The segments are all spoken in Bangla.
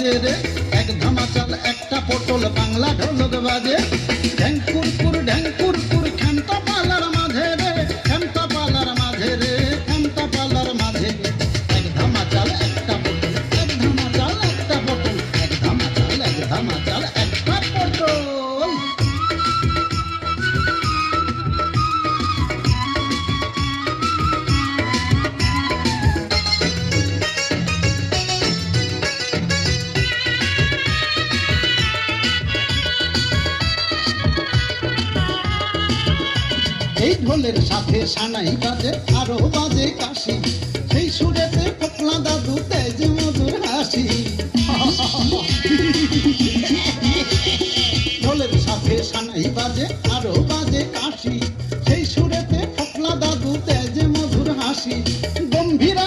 বাজে রে। এক ধামা চাল একটা পটল বাংলা ঢোলক বাজে। কুর এই ঢোলের সাথে সানাই বাজে, আরও বাজে কাশি। সেই সুরেতে পোকলা দাদু তেজ মধুর হাসি। ঢোলের সাথে সানাই বাজে, আরও বাজে কাশি। সেই সুরেতে পোকলা দাদু তেজ মধুর হাসি। গম্ভীরা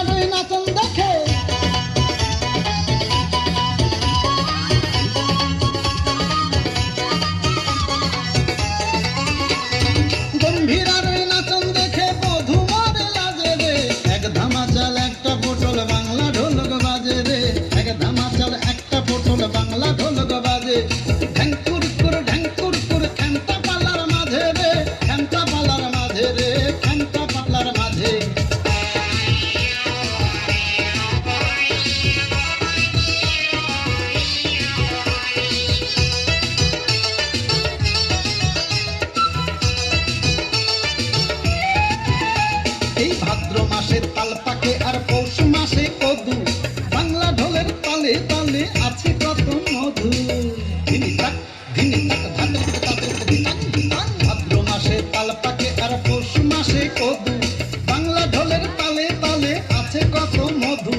মাসে তাল পাকে আর পৌষ মাসে কদু। বাংলা ঢোলের তালে তালে আছে কত মধু। ধিনি তাক ধিনি তাক ধাতক তাতক ধিনাক ধিনাক ভাদ্র মাসে তাল পাকে আর পৌষ মাসে কদু। বাংলা ঢোলের তালে তালে আছে কত মধু।